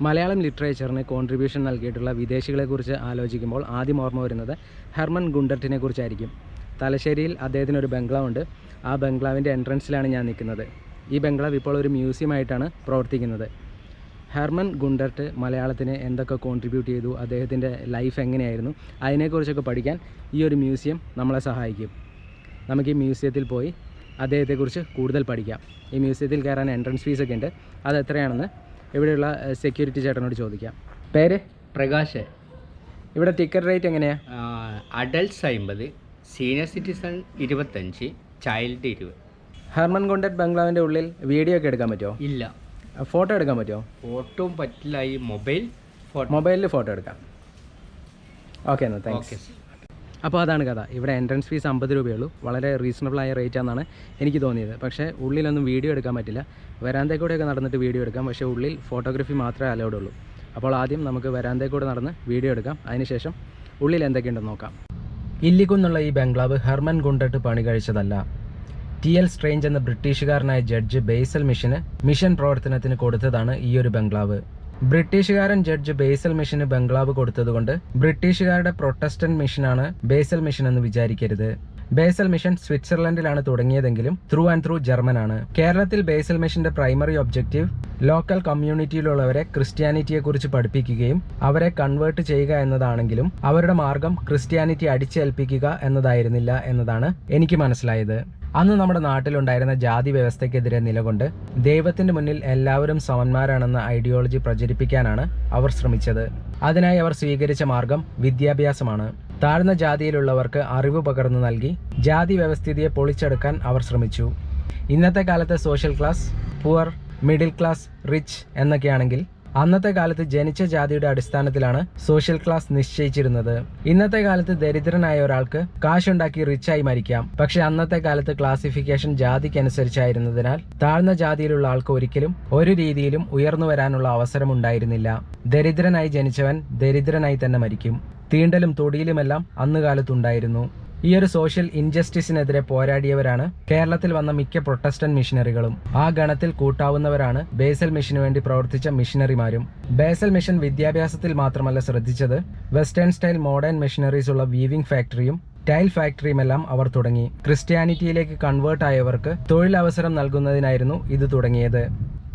Malayalam ലിറ്ററേച്ചറിന് contribution നൽകിയിട്ടുള്ള വിദേശികളെക്കുറിച്ച് ആലോചിക്കുമ്പോൾ ആദ്യം ഓർമ്മ വരുന്നത് ഹെർമൻ ഗുണ്ടർട്ടിനെ കുറിച്ചായിരിക്കും തലശ്ശേരിയിൽ അദ്ദേഹത്തിന് ഒരു ബംഗ്ലാവുണ്ട്. ആ ബംഗ്ലാവിന്റെ എൻട്രൻസിലാണ് ഞാൻ നിൽക്കുന്നത്. ഈ ബംഗ്ലാവ് ഇപ്പോൾ ഒരു മ്യൂസിയമായിട്ടാണ് പ്രവർത്തിക്കുന്നത്. ഹെർമൻ ഗുണ്ടർട്ട് മലയാളത്തിന് എന്തൊക്കെ കോൺട്രിബ്യൂട്ട് ചെയ്തു? അദ്ദേഹത്തിന്റെ ലൈഫ് എങ്ങനെയായിരുന്നു? അതിനെക്കുറിച്ചൊക്കെ പഠിക്കാൻ ഈ ഒരു മ്യൂസിയം നമ്മളെ സഹായിക്കും. നമുക്ക് ഈ മ്യൂസിയത്തിൽ പോയി അദ്ദേഹത്തെക്കുറിച്ച് കൂടുതൽ പഠിക്കാം. ഈ മ്യൂസിയത്തിൽ കയറാൻ എൻട്രൻസ് ഫീസൊക്കെ ഉണ്ട്. അത് എത്രയാണെന്ന് ഇവിടെയുള്ള സെക്യൂരിറ്റി ചേട്ടനോട് ചോദിക്കാം. പേര്? പ്രകാശ്. ഇവിടെ ടിക്കറ്റ് റേറ്റ് എങ്ങനെയാണ് അഡൽട്ട്സ് അമ്പത് സീനിയർ സിറ്റിസൺ ഇരുപത്തഞ്ച് ചൈൽഡ് ഇരുപത്. ഹെർമൻ കോണ്ടറ്റ് ബംഗ്ലാവിന്റെ ഉള്ളിൽ വീഡിയോ ഒക്കെ എടുക്കാൻ പറ്റുമോ ഇല്ല. ഫോട്ടോ എടുക്കാൻ പറ്റുമോ ഫോട്ടോ പറ്റില്ല ഈ മൊബൈൽ മൊബൈലിൽ ഫോട്ടോ എടുക്കാം. ഓക്കെ എന്നാൽ താങ്ക്സ് അപ്പോൾ അതാണ് കഥ. ഇവിടെ എൻട്രൻസ് ഫീസ് അമ്പത് രൂപയുള്ളൂ വളരെ റീസണബിൾ ആയ റേറ്റ് ആണെന്നാണ് എനിക്ക് തോന്നിയത്. പക്ഷേ ഉള്ളിലൊന്നും വീഡിയോ എടുക്കാൻ പറ്റില്ല. വരാന്തേ കൂടെയൊക്കെ നടന്നിട്ട് വീഡിയോ എടുക്കാം. പക്ഷേ ഉള്ളിൽ ഫോട്ടോഗ്രാഫി മാത്രമേ അലൗഡ് ഉള്ളൂ. അപ്പോൾ ആദ്യം നമുക്ക് വരാന്തേക്കൂടെ നടന്ന് വീഡിയോ എടുക്കാം. അതിനുശേഷം ഉള്ളിൽ എന്തൊക്കെയുണ്ടെന്ന് നോക്കാം. ഇല്ലിക്കുന്നുള്ള ഈ ബംഗ്ലാവ് ഹെർമൻ ഗുണ്ടട്ട് പണി കഴിച്ചതല്ല. ടി എൽ സ്ട്രേഞ്ച് എന്ന ബ്രിട്ടീഷുകാരനായ ജഡ്ജ് ബേസൽ മിഷന് മിഷൻ പ്രവർത്തനത്തിന് കൊടുത്തതാണ് ഈ ഒരു ബംഗ്ലാവ്. ബ്രിട്ടീഷുകാരൻ ജഡ്ജ് ബേസൽ മിഷന് ബംഗ്ലാവ് കൊടുത്തതുകൊണ്ട് ബ്രിട്ടീഷുകാരുടെ പ്രൊട്ടസ്റ്റന്റ് മിഷനാണ് ബേസൽ മിഷൻ എന്ന് വിചാരിക്കരുത്. ബേസൽ മിഷൻ സ്വിറ്റ്സർലൻഡിലാണ് തുടങ്ങിയതെങ്കിലും ത്രൂ ആൻഡ് ത്രൂ ജർമ്മൻ ആണ് കേരളത്തിൽ ബേസൽ മിഷന്റെ പ്രൈമറി ഒബ്ജക്റ്റീവ് ലോക്കൽ കമ്മ്യൂണിറ്റിയിലുള്ളവരെ ക്രിസ്ത്യാനിറ്റിയെക്കുറിച്ച് പഠിപ്പിക്കുകയും അവരെ കൺവേർട്ട് ചെയ്യുക എന്നതാണെങ്കിലും അവരുടെ മാർഗം ക്രിസ്ത്യാനിറ്റി അടിച്ചേൽപ്പിക്കുക എന്നതായിരുന്നില്ല എന്നതാണ് എനിക്ക് മനസ്സിലായത്. അന്ന് നമ്മുടെ നാട്ടിലുണ്ടായിരുന്ന ജാതി വ്യവസ്ഥയ്ക്കെതിരെ നിലകൊണ്ട് ദൈവത്തിന്റെ മുന്നിൽ എല്ലാവരും സമന്മാരാണെന്ന ഐഡിയോളജി പ്രചരിപ്പിക്കാനാണ് അവർ ശ്രമിച്ചത്. അതിനായി അവർ സ്വീകരിച്ച മാർഗം വിദ്യാഭ്യാസമാണ്. താഴ്ന്ന ജാതിയിലുള്ളവർക്ക് അറിവ് പകർന്നു നൽകി ജാതി വ്യവസ്ഥിതിയെ പൊളിച്ചെടുക്കാൻ അവർ ശ്രമിച്ചു. ഇന്നത്തെ കാലത്തെ social class poor middle class rich എന്നൊക്കെയാണെങ്കിൽ അന്നത്തെ കാലത്ത് ജനിച്ച ജാതിയുടെ അടിസ്ഥാനത്തിലാണ് സോഷ്യൽ ക്ലാസ് നിശ്ചയിച്ചിരുന്നത്. ഇന്നത്തെ കാലത്ത് ദരിദ്രനായ ഒരാൾക്ക് കാശുണ്ടാക്കി റിച്ചായി മരിക്കാം. പക്ഷെ അന്നത്തെ കാലത്ത് ക്ലാസിഫിക്കേഷൻ ജാതിക്കനുസരിച്ചായിരുന്നതിനാൽ താഴ്ന്ന ജാതിയിലുള്ള ആൾക്ക് ഒരിക്കലും ഒരു രീതിയിലും ഉയർന്നു വരാനുള്ള അവസരം ഉണ്ടായിരുന്നില്ല ദരിദ്രനായി ജനിച്ചവൻ ദരിദ്രനായി തന്നെ മരിക്കും. തീണ്ടലും തൊടിയിലുമെല്ലാം അന്ന് കാലത്തുണ്ടായിരുന്നു ഈ ഒരു സോഷ്യൽ ഇൻജസ്റ്റിസിനെതിരെ പോരാടിയവരാണ് കേരളത്തിൽ വന്ന മിക്ക പ്രൊട്ടസ്റ്റന്റ് മിഷനറികളും. ആ ഗണത്തിൽ കൂട്ടാവുന്നവരാണ് ബേസൽ മിഷന് വേണ്ടി പ്രവർത്തിച്ച മിഷനറിമാരും. ബേസൽ മിഷൻ വിദ്യാഭ്യാസത്തിൽ മാത്രമല്ല ശ്രദ്ധിച്ചത് വെസ്റ്റേൺ സ്റ്റൈൽ മോഡേൺ മിഷനറീസ് ഉള്ള വീവിംഗ് ഫാക്ടറിയും ടൈൽ ഫാക്ടറിയുമെല്ലാം അവർ തുടങ്ങി. ക്രിസ്ത്യാനിറ്റിയിലേക്ക് കൺവേർട്ട് ആയവർക്ക് തൊഴിലവസരം നൽകുന്നതിനായിരുന്നു ഇത് തുടങ്ങിയത്.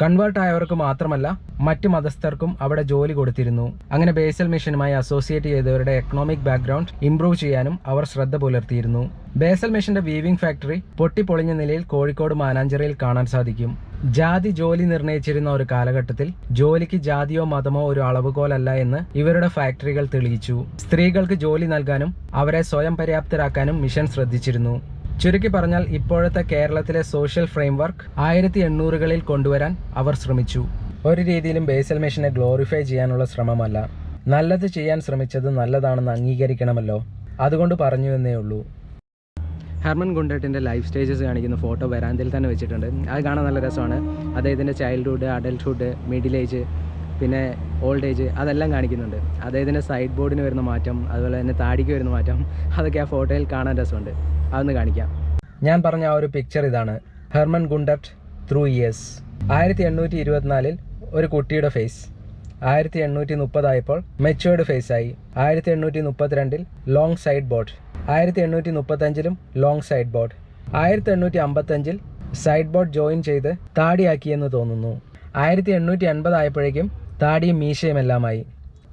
കൺവേർട്ട് ആയവർക്ക് മാത്രമല്ല മറ്റ് മതസ്ഥർക്കും അവിടെ ജോലി കൊടുത്തിരുന്നു. അങ്ങനെ ബേസൽ മിഷനുമായി അസോസിയേറ്റ് ചെയ്തവരുടെ എക്കണോമിക് ബാക്ക്ഗ്രൗണ്ട് ഇംപ്രൂവ് ചെയ്യാനും അവർ ശ്രദ്ധ പുലർത്തിയിരുന്നു. ബേസൽ മിഷന്റെ വീവിംഗ് ഫാക്ടറി പൊട്ടിപ്പൊളിഞ്ഞ നിലയിൽ കോഴിക്കോട് മാനാഞ്ചിറയിൽ കാണാൻ സാധിക്കും. ജാതി ജോലി നിർണയിച്ചിരുന്ന ഒരു കാലഘട്ടത്തിൽ ജോലിക്ക് ജാതിയോ മതമോ ഒരു അളവുകോലല്ല എന്ന് ഇവരുടെ ഫാക്ടറികൾ തെളിയിച്ചു. സ്ത്രീകൾക്ക് ജോലി നൽകാനും അവരെ സ്വയം പര്യാപ്തരാക്കാനും മിഷൻ ശ്രദ്ധിച്ചിരുന്നു. ചുരുക്കി പറഞ്ഞാൽ ഇപ്പോഴത്തെ കേരളത്തിലെ സോഷ്യൽ ഫ്രെയിംവർക്ക് ആയിരത്തി എണ്ണൂറുകളിൽ കൊണ്ടുവരാൻ അവർ ശ്രമിച്ചു. ഒരു രീതിയിലും ബേസൽ മെഷീനെ ഗ്ലോറിഫൈ ചെയ്യാനുള്ള ശ്രമമല്ല. നല്ലത് ചെയ്യാൻ ശ്രമിച്ചത് നല്ലതാണെന്ന് അംഗീകരിക്കണമല്ലോ. അതുകൊണ്ട് പറഞ്ഞു എന്നേ ഉള്ളൂ. ഹെർമൻ ഗുണ്ടട്ടിന്റെ ലൈഫ് സ്റ്റേജസ് കാണിക്കുന്ന ഫോട്ടോ വരാന്തയിൽ തന്നെ വെച്ചിട്ടുണ്ട്. അത് കാണാൻ നല്ല രസമാണ്. അദ്ദേഹത്തിന്റെ ചൈൽഡ്ഹുഡ് അഡൽട്ട്ഹുഡ് മിഡിൽ ഏജ് പിന്നെ ഓൾഡ് ഏജ് അതെല്ലാം കാണിക്കുന്നുണ്ട്. അദ്ദേഹത്തിന്റെ സൈഡ് ബോർഡിന് വരുന്ന മാറ്റം അതുപോലെ തന്നെ താടിക്ക് വരുന്ന മാറ്റം അതൊക്കെ ആ ഫോട്ടോയിൽ കാണാൻ രസമുണ്ട്. അതൊന്ന് കാണിക്കാം. ഞാൻ പറഞ്ഞ ആ ഒരു പിക്ചർ ഇതാണ്. ഹെർമൻ ഗുണ്ടർട്ട് ത്രൂ ഇയേഴ്സ് ആയിരത്തി എണ്ണൂറ്റി ഇരുപത്തിനാലിൽ ഒരു കുട്ടിയുടെ ഫേസ് ആയിരത്തി എണ്ണൂറ്റി മുപ്പതായപ്പോൾ മെച്ചുവേർഡ് ഫേസായി ആയിരത്തി എണ്ണൂറ്റി മുപ്പത്തിരണ്ടിൽ ലോങ് സൈഡ് ബോർഡ് ആയിരത്തി എണ്ണൂറ്റി മുപ്പത്തഞ്ചിലും ലോങ് സൈഡ് ബോർഡ് ആയിരത്തി എണ്ണൂറ്റി അമ്പത്തഞ്ചിൽ സൈഡ് ബോർഡ് ജോയിൻ ചെയ്ത് താടിയാക്കിയെന്ന് തോന്നുന്നു. ആയിരത്തി എണ്ണൂറ്റി എൺപതായപ്പോഴേക്കും താടിയും മീശയും എല്ലാമായി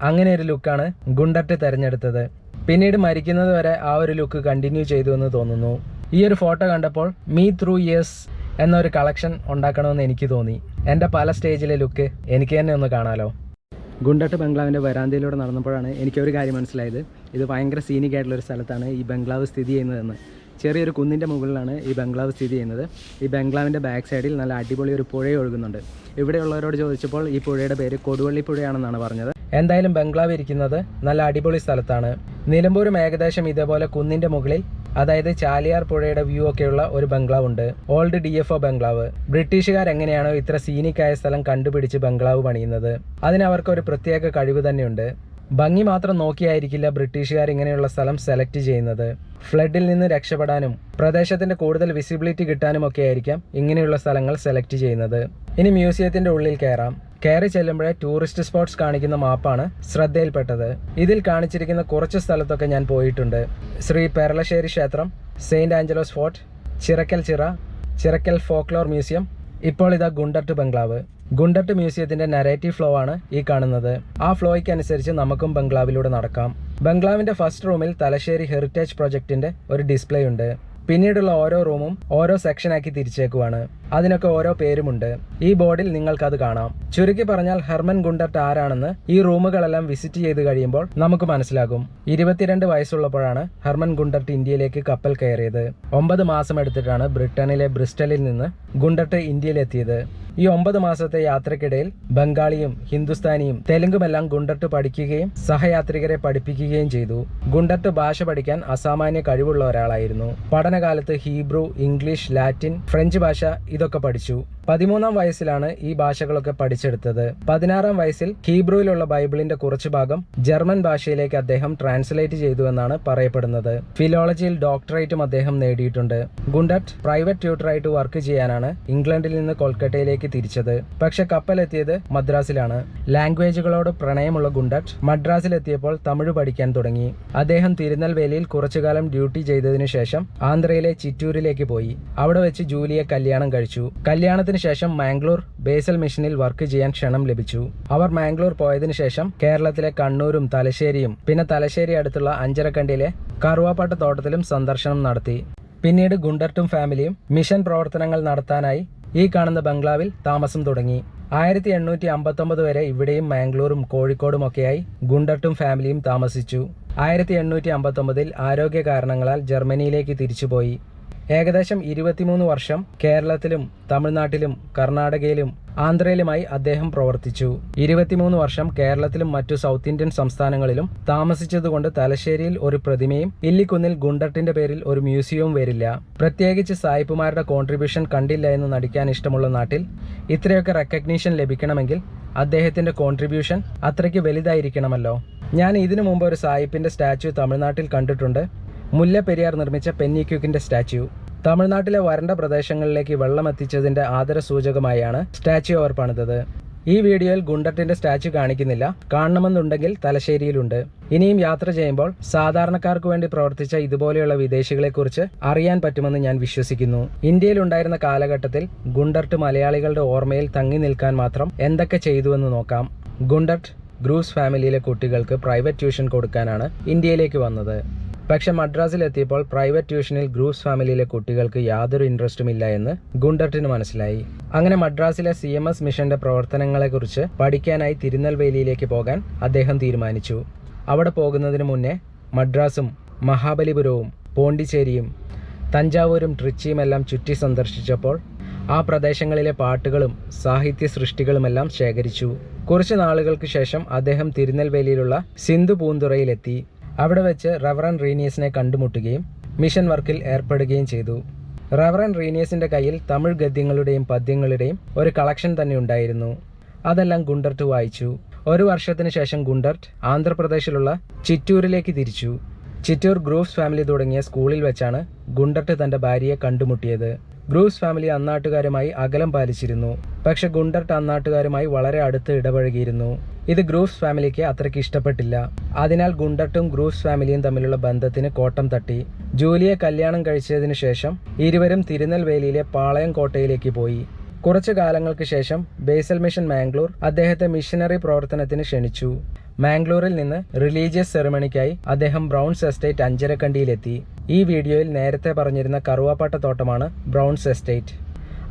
അങ്ങനെ ഒരു ലുക്കാണ് ഗുണ്ടട്ട് തിരഞ്ഞെടുത്തത്. പിന്നീട് മരിക്കുന്നത് വരെ ആ ഒരു ലുക്ക് കണ്ടിന്യൂ ചെയ്തു എന്ന് തോന്നുന്നു. ഈ ഒരു ഫോട്ടോ കണ്ടപ്പോൾ മീ ത്രൂ ഇയേഴ്സ് എന്നൊരു കളക്ഷൻ ഉണ്ടാക്കണമെന്ന് എനിക്ക് തോന്നി. എന്റെ പല സ്റ്റേജിലെ ലുക്ക് എനിക്ക് തന്നെ ഒന്ന് കാണാലോ. ഗുണ്ടട്ട് ബംഗ്ലാവിന്റെ വരാന്തയിലൂടെ നടന്നപ്പോഴാണ് എനിക്കൊരു കാര്യം മനസ്സിലായത്. ഇത് ഭയങ്കര സീനിക് ഒരു സ്ഥലത്താണ് ഈ ബംഗ്ലാവ് സ്ഥിതി ചെയ്യുന്നതെന്ന്. ചെറിയൊരു കുന്നിന്റെ മുകളിലാണ് ഈ ബംഗ്ലാവ് സ്ഥിതി ചെയ്യുന്നത്. ഈ ബംഗ്ലാവിന്റെ ബാക്ക് സൈഡിൽ നല്ല അടിപൊളി ഒരു പുഴ ഒഴുകുന്നുണ്ട്. ഇവിടെയുള്ളവരോട് ചോദിച്ചപ്പോൾ ഈ പുഴയുടെ പേര് കൊടുവള്ളി പുഴയാണെന്നാണ് പറഞ്ഞത്. എന്തായാലും ബംഗ്ലാവ് ഇരിക്കുന്നത് നല്ല അടിപൊളി സ്ഥലത്താണ്. നിലമ്പൂരും ഏകദേശം ഇതേപോലെ കുന്നിന്റെ മുകളിൽ അതായത് ചാലിയാർ പുഴയുടെ വ്യൂ ഒക്കെയുള്ള ഒരു ബംഗ്ലാവ് ഉണ്ട്. ഓൾഡ് ഡി എഫ് ഒ ബംഗ്ലാവ്. ബ്രിട്ടീഷുകാർ എങ്ങനെയാണോ ഇത്ര സീനിക്കായ സ്ഥലം കണ്ടുപിടിച്ച് ബംഗ്ലാവ് പണിയുന്നത്. അതിനവർക്ക് ഒരു പ്രത്യേക കഴിവ് തന്നെയുണ്ട്. ഭംഗി മാത്രം നോക്കിയായിരിക്കില്ല ബ്രിട്ടീഷുകാർ ഇങ്ങനെയുള്ള സ്ഥലം സെലക്ട് ചെയ്യുന്നത്. ഫ്ലഡിൽ നിന്ന് രക്ഷപ്പെടാനും പ്രദേശത്തിന്റെ കൂടുതൽ വിസിബിലിറ്റി കിട്ടാനും ഒക്കെ ആയിരിക്കാം ഇങ്ങനെയുള്ള സ്ഥലങ്ങൾ സെലക്ട് ചെയ്യുന്നത്. ഇനി മ്യൂസിയത്തിന്റെ ഉള്ളിൽ കയറാം. കയറി ചെല്ലുമ്പോഴേ ടൂറിസ്റ്റ് സ്പോട്ട്സ് കാണിക്കുന്ന മാപ്പാണ് ശ്രദ്ധയിൽപ്പെട്ടത്. ഇതിൽ കാണിച്ചിരിക്കുന്ന കുറച്ച് സ്ഥലത്തൊക്കെ ഞാൻ പോയിട്ടുണ്ട്. ശ്രീ പെരളശ്ശേരി ക്ഷേത്രം സെയിന്റ് ആഞ്ചലോസ് ഫോർട്ട് ചിറക്കൽ ചിറ ചിറക്കൽ ഫോക്ലോർ മ്യൂസിയം ഇപ്പോൾ ഇതാ ഗുണ്ടട്ട് ബംഗ്ലാവ്. ഗുണ്ടർട്ട് മ്യൂസിയത്തിന്റെ നരേറ്റീവ് ഫ്ലോ ആണ് ഈ കാണുന്നത്. ആ ഫ്ലോയ്ക്ക് അനുസരിച്ച് നമുക്കും ബംഗ്ലാവിലൂടെ നടക്കാം. ബംഗ്ലാവിന്റെ ഫസ്റ്റ് റൂമിൽ തലശ്ശേരി ഹെറിറ്റേജ് പ്രൊജക്ടിന്റെ ഒരു ഡിസ്പ്ലേ ഉണ്ട്. പിന്നീടുള്ള ഓരോ റൂമും ഓരോ സെക്ഷനാക്കി തിരിച്ചേക്കുവാണ്. അതിനൊക്കെ ഓരോ പേരുമുണ്ട്. ഈ ബോർഡിൽ നിങ്ങൾക്കത് കാണാം. ചുരുക്കി പറഞ്ഞാൽ ഹെർമൻ ഗുണ്ടർട്ട് ആരാണെന്ന് ഈ റൂമുകളെല്ലാം വിസിറ്റ് ചെയ്ത് കഴിയുമ്പോൾ നമുക്ക് മനസ്സിലാകും. ഇരുപത്തിരണ്ട് വയസ്സുള്ളപ്പോഴാണ് ഹെർമൻ ഗുണ്ടർട്ട് ഇന്ത്യയിലേക്ക് കപ്പൽ കയറിയത്. ഒമ്പത് മാസം എടുത്തിട്ടാണ് ബ്രിട്ടനിലെ ബ്രിസ്റ്റലിൽ നിന്ന് ഗുണ്ടർട്ട് ഇന്ത്യയിലെത്തിയത്. ഈ ഒമ്പത് മാസത്തെ യാത്രക്കിടയിൽ ബംഗാളിയും ഹിന്ദുസ്ഥാനിയും തെലുങ്കുമെല്ലാം ഗുണ്ടർട്ട് പഠിക്കുകയും സഹയാത്രികരെ പഠിപ്പിക്കുകയും ചെയ്തു. ഗുണ്ടർട്ട് ഭാഷ പഠിക്കാൻ അസാമാന്യ കഴിവുള്ള ഒരാളായിരുന്നു. പഠനകാലത്ത് ഹീബ്രു ഇംഗ്ലീഷ് ലാറ്റിൻ ഫ്രഞ്ച് ഭാഷ ഇതൊക്കെ പഠിച്ചു. പതിമൂന്നാം വയസ്സിലാണ് ഈ ഭാഷകളൊക്കെ പഠിച്ചെടുത്തത്. പതിനാറാം വയസ്സിൽ ഹീബ്രുവിലുള്ള ബൈബിളിന്റെ കുറച്ചു ഭാഗം ജർമ്മൻ ഭാഷയിലേക്ക് അദ്ദേഹം ട്രാൻസ്ലേറ്റ് ചെയ്തു എന്നാണ് പറയപ്പെടുന്നത്. ഫിലോളജിയിൽ ഡോക്ടറേറ്റും അദ്ദേഹം നേടിയിട്ടുണ്ട്. ഗുണ്ടട്ട് പ്രൈവറ്റ് ട്യൂട്ടറായിട്ട് വർക്ക് ചെയ്യാനാണ് ഇംഗ്ലണ്ടിൽ നിന്ന് കൊൽക്കട്ടയിലേക്ക് തിരിച്ചത്. പക്ഷെ കപ്പലെത്തിയത് മദ്രാസിലാണ്. ലാംഗ്വേജുകളോട് പ്രണയമുള്ള ഗുണ്ടട്ട് മദ്രാസിലെത്തിയപ്പോൾ തമിഴ് പഠിക്കാൻ തുടങ്ങി. അദ്ദേഹം തിരുനെൽവേലിയിൽ കുറച്ചുകാലം ഡ്യൂട്ടി ചെയ്തതിനു ശേഷം ആന്ധ്രയിലെ ചിറ്റൂരിലേക്ക് പോയി. അവിടെ വെച്ച് ജൂലിയെ കല്യാണം കഴിച്ചു. കല്യാണത്തിന് ശേഷം മാംഗ്ലൂർ ബേസൽ മിഷനിൽ വർക്ക് ചെയ്യാൻ ക്ഷണം ലഭിച്ചു. അവർ മാംഗ്ലൂർ പോയതിനു ശേഷം കേരളത്തിലെ കണ്ണൂരും തലശ്ശേരിയും പിന്നെ തലശ്ശേരി അടുത്തുള്ള അഞ്ചരക്കണ്ടിയിലെ കറുവാപ്പാട്ട് തോട്ടത്തിലും സന്ദർശനം നടത്തി. പിന്നീട് ഗുണ്ടർട്ടും ഫാമിലിയും മിഷൻ പ്രവർത്തനങ്ങൾ നടത്താനായി ഈ കാണുന്ന ബംഗ്ലാവിൽ താമസം തുടങ്ങി. ആയിരത്തി എണ്ണൂറ്റി അമ്പത്തൊമ്പത് വരെ ഇവിടെയും മാംഗ്ലൂരും കോഴിക്കോടും ഒക്കെയായി ഗുണ്ടർട്ടും ഫാമിലിയും താമസിച്ചു. ആയിരത്തി എണ്ണൂറ്റി അമ്പത്തൊമ്പതിൽ ആരോഗ്യ കാരണങ്ങളാൽ ജർമ്മനിയിലേക്ക് തിരിച്ചുപോയി. ഏകദേശം ഇരുപത്തിമൂന്ന് വർഷം കേരളത്തിലും തമിഴ്നാട്ടിലും കർണാടകയിലും ആന്ധ്രയിലുമായി അദ്ദേഹം പ്രവർത്തിച്ചു. ഇരുപത്തിമൂന്ന് വർഷം കേരളത്തിലും മറ്റു സൗത്ത് ഇന്ത്യൻ സംസ്ഥാനങ്ങളിലും താമസിച്ചതുകൊണ്ട് തലശ്ശേരിയിൽ ഒരു പ്രതിമയും ഇല്ലിക്കുന്നിൽ ഗുണ്ടട്ടിന്റെ പേരിൽ ഒരു മ്യൂസിയവും വരില്ല. പ്രത്യേകിച്ച് സായിപ്പുമാരുടെ കോൺട്രിബ്യൂഷൻ കണ്ടില്ല എന്ന് നടിക്കാൻ ഇഷ്ടമുള്ള നാട്ടിൽ ഇത്രയൊക്കെ റെക്കഗ്നീഷൻ ലഭിക്കണമെങ്കിൽ അദ്ദേഹത്തിന്റെ കോൺട്രിബ്യൂഷൻ അത്രയ്ക്ക് വലുതായിരിക്കണമല്ലോ. ഞാൻ ഇതിനു മുമ്പ് ഒരു സായിപ്പിന്റെ സ്റ്റാച്യു തമിഴ്നാട്ടിൽ കണ്ടിട്ടുണ്ട്. മുല്ലപ്പെരിയാർ നിർമ്മിച്ച പെന്നിക്യൂക്കിന്റെ സ്റ്റാച്യു. തമിഴ്നാട്ടിലെ വരണ്ട പ്രദേശങ്ങളിലേക്ക് വെള്ളം എത്തിച്ചതിന്റെ ആദര സൂചകമായാണ് സ്റ്റാച്യു അവർ പണിതത്. ഈ വീഡിയോയിൽ ഗുണ്ടട്ടിന്റെ സ്റ്റാച്യു കാണിക്കുന്നില്ല. കാണണമെന്നുണ്ടെങ്കിൽ തലശ്ശേരിയിലുണ്ട്. ഇനിയും യാത്ര ചെയ്യുമ്പോൾ സാധാരണക്കാർക്ക് വേണ്ടി പ്രവർത്തിച്ച ഇതുപോലെയുള്ള വിദേശികളെക്കുറിച്ച് അറിയാൻ പറ്റുമെന്ന് ഞാൻ വിശ്വസിക്കുന്നു. ഇന്ത്യയിൽ ഉണ്ടായിരുന്ന കാലഘട്ടത്തിൽ ഗുണ്ടർട്ട് മലയാളികളുടെ ഓർമ്മയിൽ തങ്ങി നിൽക്കാൻ മാത്രം എന്തൊക്കെ ചെയ്തുവെന്ന് നോക്കാം. ഗുണ്ടർട്ട് ഗ്രൂസ് ഫാമിലിയിലെ കുട്ടികൾക്ക് പ്രൈവറ്റ് ട്യൂഷൻ കൊടുക്കാനാണ് ഇന്ത്യയിലേക്ക് വന്നത്. പക്ഷെ മദ്രാസിലെത്തിയപ്പോൾ പ്രൈവറ്റ് ട്യൂഷനിൽ ഗ്രൂപ്സ് ഫാമിലിയിലെ കുട്ടികൾക്ക് യാതൊരു ഇൻട്രസ്റ്റും ഇല്ല എന്ന് ഗുണ്ടർട്ടിന് മനസ്സിലായി. അങ്ങനെ മദ്രാസിലെ സി എം എസ് മിഷന്റെ പ്രവർത്തനങ്ങളെക്കുറിച്ച് പഠിക്കാനായി തിരുനെൽവേലിയിലേക്ക് പോകാൻ അദ്ദേഹം തീരുമാനിച്ചു. അവിടെ പോകുന്നതിന് മുന്നേ മദ്രാസും മഹാബലിപുരവും പോണ്ടിച്ചേരിയും തഞ്ചാവൂരും ട്രിച്ചിയുമെല്ലാം ചുറ്റി സന്ദർശിച്ചപ്പോൾ ആ പ്രദേശങ്ങളിലെ പാട്ടുകളും സാഹിത്യ സൃഷ്ടികളുമെല്ലാം ശേഖരിച്ചു. കുറച്ച് നാളുകൾക്ക് ശേഷം അദ്ദേഹം തിരുനെൽവേലിയിലുള്ള സിന്ധു പൂന്തുറയിലെത്തി. അവിടെ വെച്ച് റവറൻ റീനിയസിനെ കണ്ടുമുട്ടുകയും മിഷൻ വർക്കിൽ ഏർപ്പെടുകയും ചെയ്തു. റവറൻ റീനിയസിന്റെ കയ്യിൽ തമിഴ് ഗദ്യങ്ങളുടെയും പദ്യങ്ങളുടെയും ഒരു കളക്ഷൻ തന്നെ ഉണ്ടായിരുന്നു. അതെല്ലാം ഗുണ്ടർട്ട് വായിച്ചു. ഒരു വർഷത്തിന് ശേഷം ഗുണ്ടർട്ട് ആന്ധ്രാപ്രദേശിലുള്ള ചിറ്റൂരിലേക്ക് തിരിച്ചു. ചിറ്റൂർ ഗ്രൂപ്സ് ഫാമിലി തുടങ്ങിയ സ്കൂളിൽ വെച്ചാണ് ഗുണ്ടർട്ട് തന്റെ ഭാര്യയെ കണ്ടുമുട്ടിയത്. ഗ്രൂപ്സ് ഫാമിലി അന്നാട്ടുകാരുമായി അകലം പാലിച്ചിരുന്നു. പക്ഷെ ഗുണ്ടർട്ട് അന്നാട്ടുകാരുമായി വളരെ അടുത്ത് ഇടപഴകിയിരുന്നു. ഇത് ഗ്രൂസ് ഫാമിലിക്ക് അത്രയ്ക്ക് ഇഷ്ടപ്പെട്ടില്ല. അതിനാൽ ഗുണ്ടട്ടും ഗ്രൂസ് ഫാമിലിയും തമ്മിലുള്ള ബന്ധത്തിന് കോട്ടം തട്ടി. ജൂലിയെ കല്യാണം കഴിച്ചതിനു ശേഷം ഇരുവരും തിരുനെൽവേലിയിലെ പാളയം കോട്ടയിലേക്ക് പോയി. കുറച്ചു കാലങ്ങൾക്ക് ശേഷം ബേസൽ മിഷൻ മാംഗ്ലൂർ അദ്ദേഹത്തെ മിഷനറി പ്രവർത്തനത്തിന് ക്ഷണിച്ചു. മാംഗ്ലൂരിൽ നിന്ന് റിലീജിയസ് സെറിമണിക്കായി അദ്ദേഹം ബ്രൗൺസ് എസ്റ്റേറ്റ് അഞ്ചരക്കണ്ടിയിലെത്തി. ഈ വീഡിയോയിൽ നേരത്തെ പറഞ്ഞിരുന്ന കറുവാപ്പാട്ട തോട്ടമാണ് ബ്രൗൺസ് എസ്റ്റേറ്റ്.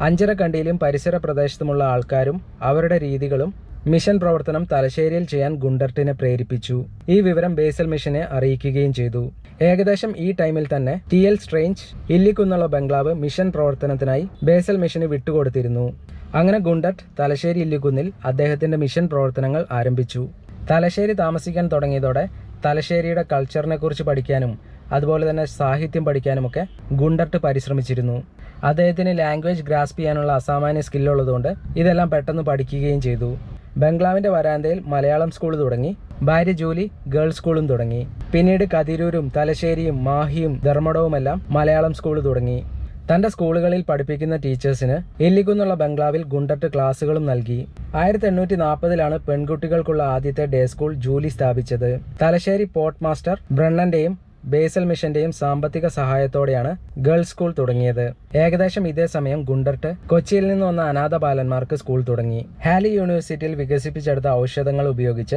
അഞ്ചരക്കണ്ടിയിലും പരിസര പ്രദേശത്തുമുള്ള ആൾക്കാരും അവരുടെ രീതികളും മിഷൻ പ്രവർത്തനം തലശ്ശേരിയിൽ ചെയ്യാൻ ഗുണ്ടർട്ടിനെ പ്രേരിപ്പിച്ചു. ഈ വിവരം ബേസൽ മിഷനെ അറിയിക്കുകയും ചെയ്തു. ഏകദേശം ഈ ടൈമിൽ തന്നെ ടി എൽ സ്ട്രെയിഞ്ച് ഇല്ലിക്കുന്നുള്ള ബംഗ്ലാവ് മിഷൻ പ്രവർത്തനത്തിനായി ബേസൽ മിഷന് വിട്ടുകൊടുത്തിരുന്നു. അങ്ങനെ ഗുണ്ടർട്ട് തലശ്ശേരി ഇല്ലിക്കുന്നിൽ അദ്ദേഹത്തിന്റെ മിഷൻ പ്രവർത്തനങ്ങൾ ആരംഭിച്ചു. തലശ്ശേരി താമസിക്കാൻ തുടങ്ങിയതോടെ തലശ്ശേരിയുടെ കൾച്ചറിനെ കുറിച്ച് പഠിക്കാനും അതുപോലെ തന്നെ സാഹിത്യം പഠിക്കാനുമൊക്കെ ഗുണ്ടർട്ട് പരിശ്രമിച്ചിരുന്നു. അദ്ദേഹത്തിന് ലാംഗ്വേജ് ഗ്രാസ്പ് ചെയ്യാനുള്ള അസാമാന്യ സ്കില്ലുള്ളതുകൊണ്ട് ഇതെല്ലാം പെട്ടെന്ന് പഠിക്കുകയും ചെയ്തു. ബംഗ്ലാവിന്റെ വരാന്തയിൽ മലയാളം സ്കൂൾ തുടങ്ങി ഭാര്യ ജോലി ഗേൾസ് സ്കൂളും തുടങ്ങി. പിന്നീട് കതിരൂരും തലശ്ശേരിയും മാഹിയും ധർമ്മടവുമെല്ലാം മലയാളം സ്കൂൾ തുടങ്ങി. തന്റെ സ്കൂളുകളിൽ പഠിപ്പിക്കുന്ന ടീച്ചേഴ്സിന് എല്ലിക്കുന്നുള്ള ബംഗ്ലാവിൽ ഗുണ്ടട്ട് ക്ലാസുകളും നൽകി. ആയിരത്തി എണ്ണൂറ്റി നാൽപ്പതിലാണ് പെൺകുട്ടികൾക്കുള്ള ആദ്യത്തെ ഡേ സ്കൂൾ ജൂലി സ്ഥാപിച്ചത്. തലശ്ശേരി പോർട്ട് മാസ്റ്റർ ബ്രണ്ണന്റെയും ബേസൽ മിഷന്റെയും സാമ്പത്തിക സഹായത്തോടെയാണ് ഗേൾസ് സ്കൂൾ തുടങ്ങിയത്. ഏകദേശം ഇതേ സമയം ഗുണ്ടർട്ട് കൊച്ചിയിൽ നിന്ന് വന്ന അനാഥ ബാലന്മാർക്ക് സ്കൂൾ തുടങ്ങി. ഹാലി യൂണിവേഴ്സിറ്റിയിൽ വികസിപ്പിച്ചെടുത്ത ഔഷധങ്ങൾ ഉപയോഗിച്ച്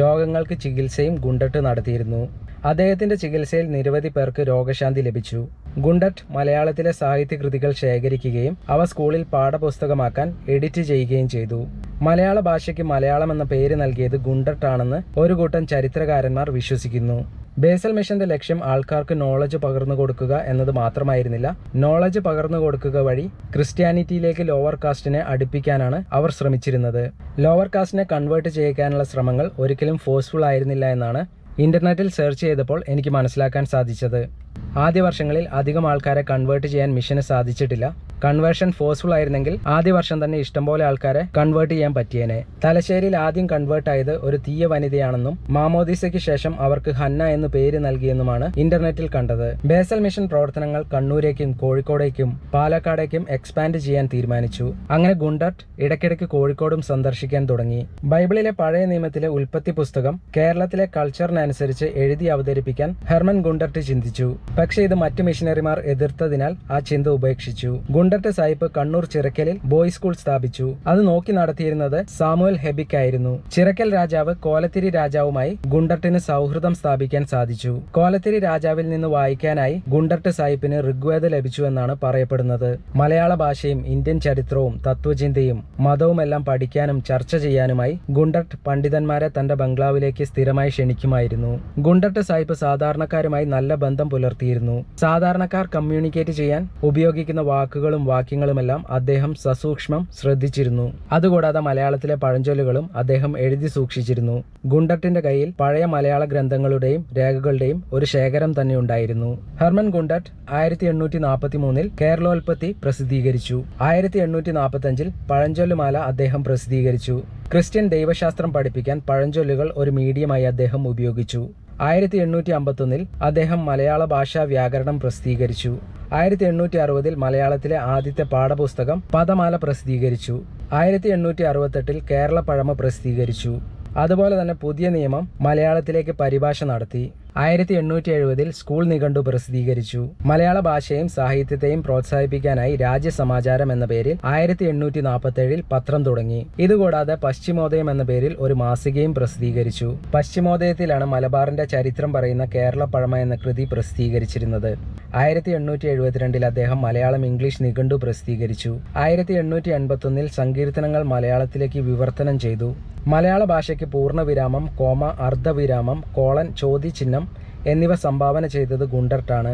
രോഗങ്ങൾക്ക് ചികിത്സയും ഗുണ്ടട്ട് നടത്തിയിരുന്നു. അദ്ദേഹത്തിന്റെ ചികിത്സയിൽ നിരവധി പേർക്ക് രോഗശാന്തി ലഭിച്ചു. ഗുണ്ടട്ട് മലയാളത്തിലെ സാഹിത്യകൃതികൾ ശേഖരിക്കുകയും അവ സ്കൂളിൽ പാഠപുസ്തകമാക്കാൻ എഡിറ്റ് ചെയ്യുകയും ചെയ്തു. മലയാള ഭാഷയ്ക്ക് മലയാളം എന്ന പേര് നൽകിയത് ഗുണ്ടട്ടാണെന്ന് ഒരു കൂട്ടം ചരിത്രകാരന്മാർ വിശ്വസിക്കുന്നു. ബേസൽ മിഷന്റെ ലക്ഷ്യം ആൾക്കാർക്ക് നോളജ് പകർന്നു കൊടുക്കുക എന്നത് മാത്രമായിരുന്നില്ല നോളജ് പകർന്നു കൊടുക്കുക വഴി ക്രിസ്ത്യാനിറ്റിയിലേക്ക് ലോവർ കാസ്റ്റിനെ അടുപ്പിക്കാനാണ് അവർ ശ്രമിച്ചിരുന്നത്. ലോവർ കാസ്റ്റിനെ കൺവേർട്ട് ചെയ്യിക്കാനുള്ള ശ്രമങ്ങൾ ഒരിക്കലും ഫോഴ്സ്ഫുൾ ആയിരുന്നില്ല എന്നാണ് ഇന്റർനെറ്റിൽ സെർച്ച് ചെയ്തപ്പോൾ എനിക്ക് മനസ്സിലാക്കാൻ സാധിച്ചത്. ആദ്യ വർഷങ്ങളിൽ അധികം ആൾക്കാരെ കൺവേർട്ട് ചെയ്യാൻ മിഷന് സാധിച്ചിട്ടില്ല. കൺവേർഷൻ ഫോഴ്സ്ഫുൾ ആയിരുന്നെങ്കിൽ ആദ്യ വർഷം തന്നെ ഇഷ്ടംപോലെ ആൾക്കാരെ കൺവേർട്ട് ചെയ്യാൻ പറ്റിയേനെ. തലശ്ശേരിയിൽ ആദ്യം കൺവേർട്ട് ആയത് ഒരു തീയ വനിതയാണെന്നും മാമോദീസയ്ക്ക് ശേഷം അവർക്ക് ഹന്ന എന്ന് പേര് നൽകിയെന്നുമാണ് ഇന്റർനെറ്റിൽ കണ്ടത്. ബേസൽ മിഷൻ പ്രവർത്തനങ്ങൾ കണ്ണൂരേക്കും കോഴിക്കോടേക്കും പാലക്കാടേക്കും എക്സ്പാൻഡ് ചെയ്യാൻ തീരുമാനിച്ചു. അങ്ങനെ ഗുണ്ടട്ട് ഇടയ്ക്കിടയ്ക്ക് കോഴിക്കോടും സന്ദർശിക്കാൻ തുടങ്ങി. ബൈബിളിലെ പഴയ നിയമത്തിലെ ഉൽപ്പത്തി പുസ്തകം കേരളത്തിലെ കൾച്ചറിനനുസരിച്ച് എഴുതി അവതരിപ്പിക്കാൻ ഹെർമൻ ഗുണ്ടർട്ട് ചിന്തിച്ചു. പക്ഷേ ഇത് മറ്റു മിഷനറിമാർ എതിർത്തതിനാൽ ആ ചിന്ത ഉപേക്ഷിച്ചു. ഗുണ്ടർട്ട് സാഹിബ് കണ്ണൂർ ചിറക്കലിൽ ബോയ്സ് സ്കൂൾ സ്ഥാപിച്ചു. അത് നോക്കി നടത്തിയിരുന്നത് സാമുവൽ ഹെബിക് ആയിരുന്നു ചിറക്കൽ രാജാവ് കോലത്തിരി രാജാവുമായി ഗുണ്ടട്ടിന് സൗഹൃദം സ്ഥാപിക്കാൻ സാധിച്ചു. കോലത്തിരി രാജാവിൽ നിന്ന് വായിക്കാനായി ഗുണ്ടട്ട് സാഹിബിന് ഋഗ്വേദ ലഭിച്ചു എന്നാണ് പറയപ്പെടുന്നത്. മലയാള ഭാഷയും ഇന്ത്യൻ ചരിത്രവും തത്വചിന്തയും മതവുമെല്ലാം പഠിക്കാനും ചർച്ച ചെയ്യാനുമായി ഗുണ്ടട്ട് പണ്ഡിതന്മാരെ തന്റെ ബംഗ്ലാവിലേക്ക് സ്ഥിരമായി ക്ഷണിക്കുമായിരുന്നു. ഗുണ്ടട്ട് സാഹിബ് സാധാരണക്കാരുമായി നല്ല ബന്ധം പുലർത്തിയിരുന്നു സാധാരണക്കാർ കമ്മ്യൂണിക്കേറ്റ് ചെയ്യാൻ ഉപയോഗിക്കുന്ന വാക്കുകളും വാക്യങ്ങളുമെല്ലാം അദ്ദേഹം സസൂക്ഷ്മം ശ്രദ്ധിച്ചിരുന്നു. അതുകൂടാതെ മലയാളത്തിലെ പഴഞ്ചൊല്ലുകളും അദ്ദേഹം എഴുതി സൂക്ഷിച്ചിരുന്നു. ഗുണ്ടട്ടിന്റെ കയ്യിൽ പഴയ മലയാള ഗ്രന്ഥങ്ങളുടെയും രേഖകളുടെയും ഒരു ശേഖരം തന്നെ ഉണ്ടായിരുന്നു. ഹെർമൻ ഗുണ്ടട്ട് ആയിരത്തി എണ്ണൂറ്റി നാൽപ്പത്തി മൂന്നിൽ കേരളോൽപ്പത്തി പ്രസിദ്ധീകരിച്ചു. ആയിരത്തി എണ്ണൂറ്റി നാൽപ്പത്തി അഞ്ചിൽ പഴഞ്ചൊല്ലുമാല അദ്ദേഹം പ്രസിദ്ധീകരിച്ചു. ക്രിസ്ത്യൻ ദൈവശാസ്ത്രം പഠിപ്പിക്കാൻ പഴഞ്ചൊല്ലുകൾ ഒരു മീഡിയമായി അദ്ദേഹം ഉപയോഗിച്ചു. ആയിരത്തി എണ്ണൂറ്റി അമ്പത്തൊന്നിൽ അദ്ദേഹം മലയാള ഭാഷാ വ്യാകരണം പ്രസിദ്ധീകരിച്ചു. ആയിരത്തി എണ്ണൂറ്റി അറുപതിൽ മലയാളത്തിലെ ആദ്യത്തെ പാഠപുസ്തകം പദമാല പ്രസിദ്ധീകരിച്ചു. ആയിരത്തി എണ്ണൂറ്റി അറുപത്തെട്ടിൽ കേരള പഴമ പ്രസിദ്ധീകരിച്ചു. അതുപോലെ തന്നെ പുതിയ നിയമം മലയാളത്തിലേക്ക് പരിഭാഷ നടത്തി. ആയിരത്തി എണ്ണൂറ്റി എഴുപതിൽ സ്കൂൾ നിഘണ്ടു പ്രസിദ്ധീകരിച്ചു. മലയാള ഭാഷയും സാഹിത്യത്തെയും പ്രോത്സാഹിപ്പിക്കാനായി രാജ്യസമാചാരം എന്ന പേരിൽ ആയിരത്തി എണ്ണൂറ്റി നാൽപ്പത്തി ഏഴിൽ പത്രം തുടങ്ങി. ഇതുകൂടാതെ പശ്ചിമോദയം എന്ന പേരിൽ ഒരു മാസികയും പ്രസിദ്ധീകരിച്ചു. പശ്ചിമോദയത്തിലാണ് മലബാറിന്റെ ചരിത്രം പറയുന്ന കേരള പഴമ എന്ന കൃതി പ്രസിദ്ധീകരിച്ചിരുന്നത്. ആയിരത്തി എണ്ണൂറ്റി എഴുപത്തിരണ്ടിൽ അദ്ദേഹം മലയാളം ഇംഗ്ലീഷ് നിഘണ്ടു പ്രസിദ്ധീകരിച്ചു. ആയിരത്തി എണ്ണൂറ്റി എൺപത്തൊന്നിൽ സങ്കീർത്തനങ്ങൾ മലയാളത്തിലേക്ക് വിവർത്തനം ചെയ്തു. മലയാള ഭാഷയ്ക്ക് പൂർണവിരാമം കോമ അർദ്ധവിരാമം കോളൻ ചോദ്യചിഹ്നം എന്നിവ സംഭാവന ചെയ്തത് ഗുണ്ടർട്ടാണ്.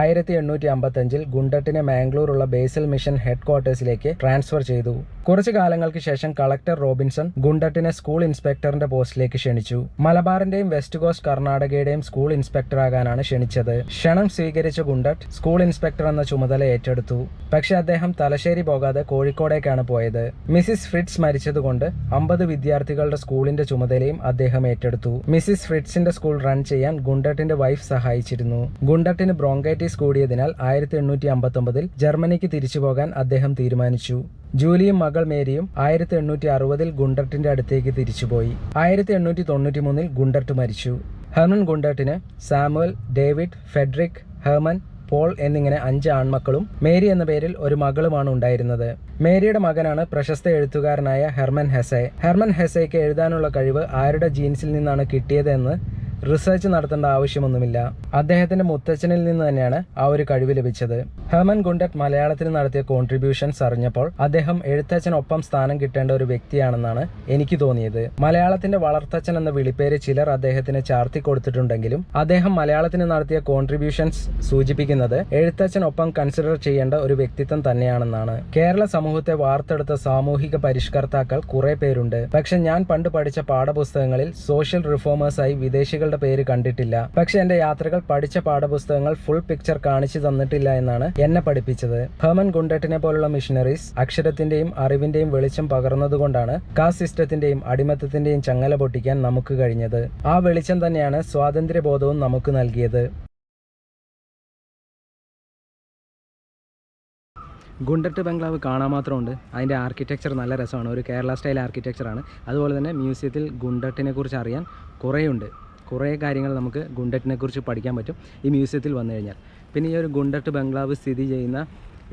ആയിരത്തി എണ്ണൂറ്റി അമ്പത്തഞ്ചിൽ ഗുണ്ടട്ടിനെ മാംഗ്ലൂറുള്ള ബേസൽ മിഷൻ ഹെഡ് ക്വാർട്ടേഴ്സിലേക്ക് ട്രാൻസ്ഫർ ചെയ്തു. കുറച്ചു കാലങ്ങൾക്ക് ശേഷം കളക്ടർ റോബിൻസൺ ഗുണ്ടട്ടിനെ സ്കൂൾ ഇൻസ്പെക്ടറിന്റെ പോസ്റ്റിലേക്ക് ക്ഷണിച്ചു. മലബാറിന്റെയും വെസ്റ്റ് കോസ്റ്റ് കർണാടകയുടെയും സ്കൂൾ ഇൻസ്പെക്ടർ ആകാനാണ് ക്ഷണിച്ചത്. ക്ഷണം സ്വീകരിച്ച ഗുണ്ടട്ട് സ്കൂൾ ഇൻസ്പെക്ടർ എന്ന ചുമതല ഏറ്റെടുത്തു. പക്ഷെ അദ്ദേഹം തലശ്ശേരി പോകാതെ കോഴിക്കോടേക്കാണ് പോയത്. മിസിസ് ഫ്രിഡ്സ് മരിച്ചതുകൊണ്ട് അമ്പത് വിദ്യാർത്ഥികളുടെ സ്കൂളിന്റെ ചുമതലയും അദ്ദേഹം ഏറ്റെടുത്തു. മിസിസ് ഫ്രിഡ്സിന്റെ സ്കൂൾ റൺ ചെയ്യാൻ ഗുണ്ടട്ടിന്റെ വൈഫ് സഹായിച്ചിരുന്നു. ഗുണ്ടട്ടിന് ബ്രോങ്കൈറ്റിസ് കൂടിയതിനാൽ ആയിരത്തി എണ്ണൂറ്റി അമ്പത്തൊമ്പതിൽ ജർമ്മനിക്ക് തിരിച്ചു പോകാൻ അദ്ദേഹം തീരുമാനിച്ചു. ജൂലിയും മകൾ മേരിയും ആയിരത്തി എണ്ണൂറ്റി അറുപതിൽ ഗുണ്ടർട്ടിന്റെ അടുത്തേക്ക് തിരിച്ചുപോയി. ആയിരത്തി എണ്ണൂറ്റി തൊണ്ണൂറ്റി മൂന്നിൽ ഗുണ്ടർട്ട് മരിച്ചു. Hermann ഗുണ്ടർട്ടിന് Samuel David Frederick Hermann Paul എന്നിങ്ങനെ അഞ്ച് ആൺമക്കളും മേരി എന്ന പേരിൽ ഒരു മകളുമാണ് ഉണ്ടായിരുന്നത്. മേരിയുടെ മകനാണ് പ്രശസ്ത എഴുത്തുകാരനായ ഹെർമൻ ഹെസെ. ഹെർമൻ ഹെസയ്ക്ക് എഴുതാനുള്ള കഴിവ് ആരുടെ ജീൻസിൽ നിന്നാണ് കിട്ടിയതെന്ന് റിസർച്ച് നടത്തേണ്ട ആവശ്യമൊന്നുമില്ല. അദ്ദേഹത്തിന്റെ മുത്തച്ഛനിൽ നിന്ന് തന്നെയാണ് ആ ഒരു കഴിവ് ലഭിച്ചത്. ഹെമൻ ഗുണ്ടറ്റ് മലയാളത്തിന് നടത്തിയ കോൺട്രിബ്യൂഷൻസ് അറിഞ്ഞപ്പോൾ അദ്ദേഹം എഴുത്തച്ഛനൊപ്പം സ്ഥാനം കിട്ടേണ്ട ഒരു വ്യക്തിയാണെന്നാണ് എനിക്ക് തോന്നിയത്. മലയാളത്തിന്റെ വളർത്തച്ഛൻ എന്ന വിളിപ്പേര് ചിലർ അദ്ദേഹത്തിന് ചാർത്തി കൊടുത്തിട്ടുണ്ടെങ്കിലും അദ്ദേഹം മലയാളത്തിന് നടത്തിയ കോൺട്രിബ്യൂഷൻസ് സൂചിപ്പിക്കുന്നത് എഴുത്തച്ഛനൊപ്പം കൺസിഡർ ചെയ്യേണ്ട ഒരു വ്യക്തിത്വം തന്നെയാണെന്നാണ്. കേരള സമൂഹത്തെ വാർത്തെടുത്ത സാമൂഹിക പരിഷ്കർത്താക്കൾ കുറെ പേരുണ്ട്. പക്ഷെ ഞാൻ പണ്ട് പഠിച്ച പാഠപുസ്തകങ്ങളിൽ സോഷ്യൽ റിഫോമേഴ്സായി വിദേശികളുടെ പേര് കണ്ടിട്ടില്ല. പക്ഷെ എന്റെ യാത്രകൾ പഠിച്ച പാഠപുസ്തകങ്ങൾ ഫുൾ പിക്ചർ കാണിച്ചു തന്നിട്ടില്ല എന്നാണ് എന്നെ പഠിപ്പിച്ചത്. ഹെർമൻ ഗുണ്ടട്ടിനെ പോലുള്ള മിഷനറീസ് അക്ഷരത്തിന്റെയും അറിവിന്റെയും വെളിച്ചം പകർന്നതുകൊണ്ടാണ് കാസ്റ്റ് സിസ്റ്റത്തിന്റെയും അടിമത്തത്തിന്റെയും ചങ്ങല പൊട്ടിക്കാൻ നമുക്ക് കഴിഞ്ഞത്. ആ വെളിച്ചം തന്നെയാണ് സ്വാതന്ത്ര്യബോധവും നമുക്ക് നൽകിയത്. ഗുണ്ടട്ട് ബംഗ്ലാവ് കാണാൻ മാത്രമുണ്ട്. അതിന്റെ ആർക്കിടെക്ചർ നല്ല രസമാണ്. ഒരു കേരള സ്റ്റൈൽ ആർക്കിടെക്ചറാണ് അതുപോലെ തന്നെ മ്യൂസിയത്തിൽ ഗുണ്ടട്ടിനെ കുറിച്ച് അറിയാൻ കുറേയുണ്ട്. കുറേ കാര്യങ്ങൾ നമുക്ക് ഗുണ്ടട്ടിനെ കുറിച്ച് പഠിക്കാൻ പറ്റും ഈ മ്യൂസിയത്തിൽ വന്നു കഴിഞ്ഞാൽ. പിന്നെ ഈ ഒരു ഗുണ്ടട്ട് ബംഗ്ലാവ് സ്ഥിതി ചെയ്യുന്ന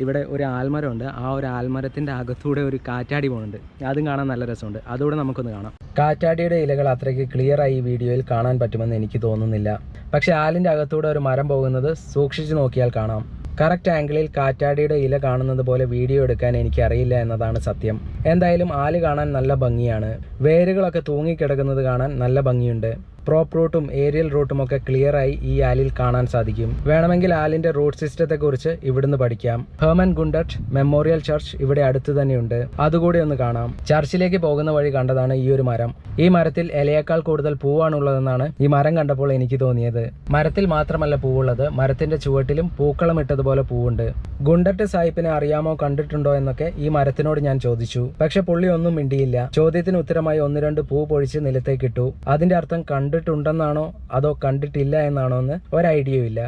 ഇവിടെ ഒരു ആൽമരമുണ്ട്. ആ ഒരു ആൽമരത്തിന്റെ അകത്തൂടെ ഒരു കാറ്റാടി പോകുന്നുണ്ട് അതും കാണാൻ നല്ല രസമുണ്ട്. അതുകൂടെ നമുക്കൊന്ന് കാണാം. കാറ്റാടിയുടെ ഇലകൾ അത്രയ്ക്ക് ക്ലിയർ ആയി ഈ വീഡിയോയിൽ കാണാൻ പറ്റുമെന്ന് എനിക്ക് തോന്നുന്നില്ല. പക്ഷേ ആലിന്റെ അകത്തൂടെ ഒരു മരം പോകുന്നത് സൂക്ഷിച്ചു നോക്കിയാൽ കാണാം. കറക്റ്റ് ആംഗിളിൽ കാറ്റാടിയുടെ ഇല കാണുന്നത് പോലെ വീഡിയോ എടുക്കാൻ എനിക്ക് അറിയില്ല എന്നതാണ് സത്യം. എന്തായാലും ആൽ കാണാൻ നല്ല ഭംഗിയാണ്. വേരുകളൊക്കെ തൂങ്ങിക്കിടക്കുന്നത് കാണാൻ നല്ല ഭംഗിയുണ്ട്. പ്രോപ്പ് റൂട്ടും ഏരിയൽ റൂട്ടും ഒക്കെ ക്ലിയർ ആയി ഈ ആലിൽ കാണാൻ സാധിക്കും. വേണമെങ്കിൽ ആലിന്റെ റൂട്ട് സിസ്റ്റത്തെ കുറിച്ച് ഇവിടുന്ന് പഠിക്കാം. ഹെർമൻ ഗുണ്ടട്ട് മെമ്മോറിയൽ ചർച്ച് ഇവിടെ അടുത്ത് തന്നെയുണ്ട്. അതുകൂടി ഒന്ന് കാണാം. ചർച്ചിലേക്ക് പോകുന്ന വഴി കണ്ടതാണ് ഈ ഒരു മരം. ഈ മരത്തിൽ ഇലയേക്കാൾ കൂടുതൽ പൂവാണുള്ളതെന്നാണ് ഈ മരം കണ്ടപ്പോൾ എനിക്ക് തോന്നിയത്. മരത്തിൽ മാത്രമല്ല പൂവുള്ളത്. മരത്തിന്റെ ചുവട്ടിലും പൂക്കളം ഇട്ടതുപോലെ പൂവുണ്ട്. ഗുണ്ടട്ട് സാഹിബിനെ അറിയാമോ കണ്ടിട്ടുണ്ടോ എന്നൊക്കെ ഈ മരത്തിനോട് ഞാൻ ചോദിച്ചു. പക്ഷെ പുള്ളി ഒന്നും മിണ്ടിയില്ല. ചോദ്യത്തിന് ഉത്തരമായി ഒന്ന് രണ്ട് പൂ പൊഴിച്ച് നിലത്തേക്കിട്ടു അതിന്റെ അർത്ഥം കണ്ടിട്ടുണ്ടെന്നാണോ? അതോ കണ്ടിട്ടില്ല എന്നാണോ എന്ന് ഒരു ഐഡിയയും ഇല്ല.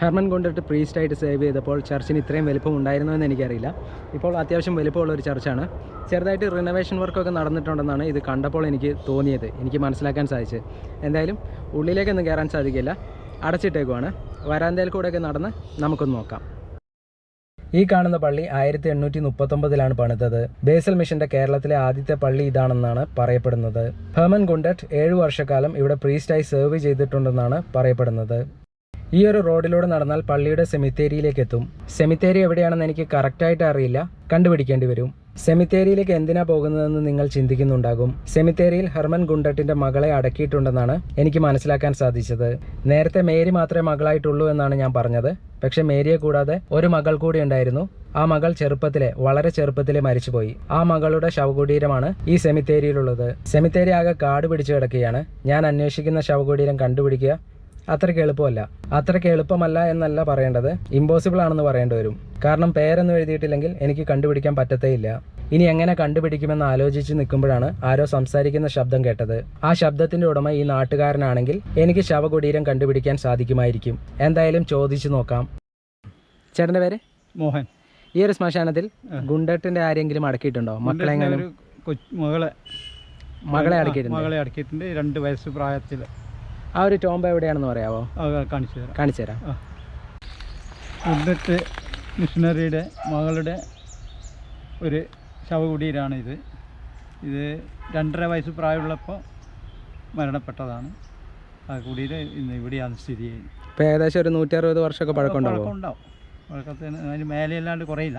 ഹെർമൻ കൊണ്ടിട്ട് പ്രീസ്റ്റായിട്ട് സേവ് ചെയ്തപ്പോൾ ചർച്ചിന് ഇത്രയും വലിപ്പം ഉണ്ടായിരുന്നോ എന്ന് എനിക്കറിയില്ല. ഇപ്പോൾ അത്യാവശ്യം വലിപ്പമുള്ള ഒരു ചർച്ചാണ്. ചെറുതായിട്ട് റിനോവേഷൻ വർക്കൊക്കെ നടന്നിട്ടുണ്ടെന്നാണ് ഇത് കണ്ടപ്പോൾ എനിക്ക് തോന്നിയത്. എനിക്ക് മനസ്സിലാക്കാൻ സാധിച്ചത്. എന്തായാലും ഉള്ളിലേക്കൊന്നും കയറാൻ സാധിക്കില്ല. അടച്ചിട്ടേക്കുവാണ്. വരാന്തയിൽ കൂടെയൊക്കെ നടന്ന് നമുക്കൊന്ന് നോക്കാം. ഈ കാണുന്ന പള്ളി ആയിരത്തി എണ്ണൂറ്റി മുപ്പത്തൊമ്പതിലാണ് പണിതത്. ബേസൽ മിഷന്റെ കേരളത്തിലെ ആദ്യത്തെ പള്ളി ഇതാണെന്നാണ് പറയപ്പെടുന്നത്. ഹെർമൻ ഗുണ്ടറ്റ് ഏഴു വർഷക്കാലം ഇവിടെ പ്രീസ്റ്റായി സെർവ് ചെയ്തിട്ടുണ്ടെന്നാണ് പറയപ്പെടുന്നത്. ഈ ഒരു റോഡിലൂടെ നടന്നാൽ പള്ളിയുടെ സെമിത്തേരിയിലേക്ക് എത്തും സെമിത്തേരി എവിടെയാണെന്ന് എനിക്ക് കറക്റ്റായിട്ട് അറിയില്ല. കണ്ടുപിടിക്കേണ്ടി വരും. സെമിത്തേരിയിലേക്ക് എന്തിനാ പോകുന്നതെന്ന് നിങ്ങൾ ചിന്തിക്കുന്നുണ്ടാകും. സെമിത്തേരിയിൽ ഹെർമൻ ഗുണ്ടട്ടിന്റെ മകളെ അടക്കിയിട്ടുണ്ടെന്നാണ് എനിക്ക് മനസ്സിലാക്കാൻ സാധിച്ചത്. നേരത്തെ മേരി മാത്രമേ മകളായിട്ടുള്ളൂ എന്നാണ് ഞാൻ പറഞ്ഞത്. പക്ഷെ മേരിയെ കൂടാതെ ഒരു മകൾ കൂടി ഉണ്ടായിരുന്നു. ആ മകൾ ചെറുപ്പത്തിലെ വളരെ ചെറുപ്പത്തിലെ മരിച്ചുപോയി. ആ മകളുടെ ശവകുടീരമാണ് ഈ സെമിത്തേരിയിലുള്ളത്. സെമിത്തേരി ആകെ കാട് പിടിച്ചു കിടക്കുകയാണ്. ഞാൻ അന്വേഷിക്കുന്ന ശവകുടീരം കണ്ടുപിടിക്കുക അത്രയ്ക്ക് എളുപ്പമല്ല. അത്രയ്ക്ക് എളുപ്പമല്ല എന്നല്ല പറയേണ്ടത്. ഇമ്പോസിബിൾ ആണെന്ന് പറയേണ്ടി വരും. കാരണം പേരൊന്നും എഴുതിയിട്ടില്ലെങ്കിൽ എനിക്ക് കണ്ടുപിടിക്കാൻ പറ്റത്തേയില്ല. ഇനി എങ്ങനെ കണ്ടുപിടിക്കുമെന്ന് ആലോചിച്ച് നിൽക്കുമ്പോഴാണ് ആരോ സംസാരിക്കുന്ന ശബ്ദം കേട്ടത്. ആ ശബ്ദത്തിന്റെ ഉടമ ഈ നാട്ടുകാരനാണെങ്കിൽ എനിക്ക് ശവകുടീരം കണ്ടുപിടിക്കാൻ സാധിക്കുമായിരിക്കും. എന്തായാലും ചോദിച്ചു നോക്കാം. ചേട്ടന്റെ പേര്? മോഹൻ. ഈ ഒരു ശ്മശാനത്തിൽ ഗുണ്ടട്ടിന്റെ ആരെങ്കിലും അടക്കിയിട്ടുണ്ടോ? മക്കളെ മകളെ. മകളെ അടക്കിയിട്ടുണ്ട്. മകളെ അടക്കിയിട്ടുണ്ട്. രണ്ട് വയസ്സ് പ്രായത്തിൽ ആ ഒരു ടോംബ എവിടെയാണെന്ന് പറയാമോ കാണിച്ചു തരാം. കാണിച്ചു തരാം. ഉദ്ദത്ത് മിഷണറിയുടെ മകളുടെ ഒരു ശവകുടീരാണ് ഇത് ഇത് രണ്ടര വയസ്സ് പ്രായമുള്ളപ്പോൾ മരണപ്പെട്ടതാണ്. ആ കുടീര് ഇന്ന് ഇവിടെയാണ് സ്ഥിതി ചെയ്യുന്നത്. ഇപ്പോൾ ഏകദേശം ഒരു നൂറ്റി അറുപത് വർഷമൊക്കെ പഴക്കം ഉണ്ടാവും പഴക്കത്തിന് അതിന് മേലെയല്ലാണ്ട് കുറയില്ല.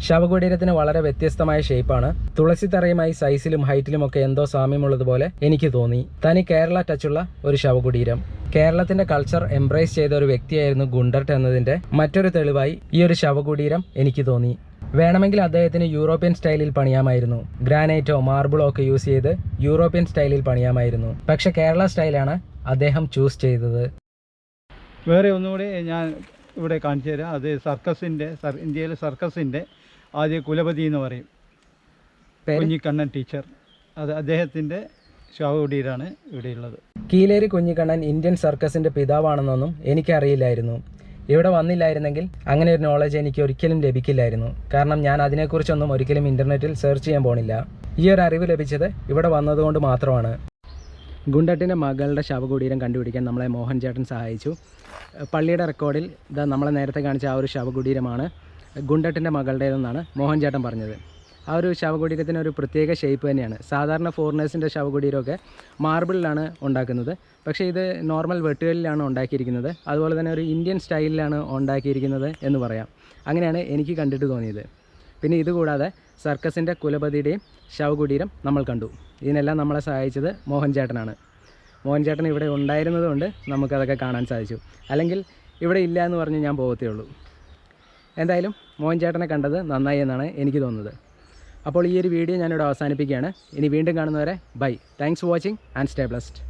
ശവകുടീരത്തിന് വളരെ വ്യത്യസ്തമായ ഷേപ്പാണ് തുളസി തറയുമായി സൈസിലും ഹൈറ്റിലും ഒക്കെ എന്തോ സാമ്യമുള്ളതുപോലെ എനിക്ക് തോന്നി. തനി കേരള ടച്ചുള്ള ഒരു ശവകുടീരം. കേരളത്തിന്റെ കൾച്ചർ എംബ്രേസ് ചെയ്ത ഒരു വ്യക്തിയായിരുന്നു ഗുണ്ടർട്ട് എന്നതിന്റെ മറ്റൊരു തെളിവായി ഈ ഒരു ശവകുടീരം എനിക്ക് തോന്നി. വേണമെങ്കിൽ അദ്ദേഹത്തിന് യൂറോപ്യൻ സ്റ്റൈലിൽ പണിയാമായിരുന്നു. ഗ്രാനൈറ്റോ മാർബിളോ ഒക്കെ യൂസ് ചെയ്ത് യൂറോപ്യൻ സ്റ്റൈലിൽ പണിയാമായിരുന്നു. പക്ഷെ കേരള സ്റ്റൈലാണ് അദ്ദേഹം ചൂസ് ചെയ്തത്. വേറെ ഒന്നുകൂടി ഞാൻ ഇവിടെ കാണിച്ചു തരാം. അത് സർക്കസിന്റെ സർ ഇന്ത്യയിലെ സർക്കസിന്റെ ആദ്യ കുലപതി എന്ന് പറയും. കുഞ്ഞിക്കണ്ണൻ ടീച്ചർ. അത് അദ്ദേഹത്തിന്റെ ശവകുടീരാണ് ഇവിടെയുള്ളത്. കീലേരി കുഞ്ഞിക്കണ്ണൻ ഇന്ത്യൻ സർക്കസിന്റെ പിതാവാണെന്നൊന്നും എനിക്കറിയില്ലായിരുന്നു. ഇവിടെ വന്നില്ലായിരുന്നെങ്കിൽ അങ്ങനെ ഒരു നോളജ് എനിക്ക് ഒരിക്കലും ലഭിക്കില്ലായിരുന്നു. കാരണം ഞാൻ അതിനെക്കുറിച്ചൊന്നും ഒരിക്കലും ഇന്റർനെറ്റിൽ സെർച്ച് ചെയ്യാൻ പോണില്ല. ഈ ഒരു അറിവ് ലഭിച്ചത് ഇവിടെ വന്നതുകൊണ്ട് മാത്രമാണ്. ഗുണ്ടട്ടിന്റെ മകളുടെ ശവകുടീരം കണ്ടുപിടിക്കാൻ നമ്മളെ മോഹൻ ചേട്ടൻ സഹായിച്ചു. പള്ളിയുടെ റെക്കോർഡിൽ ഇതാ നമ്മളെ നേരത്തെ കാണിച്ച ആ ഒരു ശവകുടീരമാണ്. ഗുണ്ടട്ടിന്റെ മകളുടേതെന്നാണ് മോഹൻ ചേട്ടൻ പറഞ്ഞത്. ആ ഒരു ശവകുടീരത്തിന് ഒരു പ്രത്യേക ഷേപ്പ് തന്നെയാണ്. സാധാരണ ഫോറിനേഴ്സിന്റെ ശവകുടീരമൊക്കെ മാർബിളിലാണ് ഉണ്ടാക്കുന്നത്. പക്ഷേ ഇത് നോർമൽ വെട്ടുകളിലാണ് ഉണ്ടാക്കിയിരിക്കുന്നത്. അതുപോലെ തന്നെ ഒരു ഇന്ത്യൻ സ്റ്റൈലിലാണ് ഉണ്ടാക്കിയിരിക്കുന്നത് എന്ന് പറയാം. അങ്ങനെയാണ് എനിക്ക് കണ്ടിട്ട് തോന്നിയത്. പിന്നെ ഇതുകൂടാതെ സർക്കസിന്റെ കുലപതിയുടെയും ശവകുടീരം നമ്മൾ കണ്ടു. ഇതിനെല്ലാം നമ്മളെ സഹായിച്ചത് മോഹൻ ചേട്ടനാണ് മോഹൻ ചേട്ടൻ ഇവിടെ ഉണ്ടായിരുന്നതുകൊണ്ട് നമുക്കതൊക്കെ കാണാൻ സാധിച്ചു. അല്ലെങ്കിൽ ഇവിടെ ഇല്ല എന്ന് പറഞ്ഞ് ഞാൻ പോകത്തേ ഉള്ളൂ. എന്തായാലും മോഹൻ ചേട്ടനെ കണ്ടത് നന്നായി എന്നാണ് എനിക്ക് തോന്നുന്നത്. അപ്പോൾ ഈ ഒരു വീഡിയോ ഞാനിവിടെ അവസാനിപ്പിക്കുകയാണ്. ഇനി വീണ്ടും കാണുന്നവരെ bye. Thanks for watching and stay blessed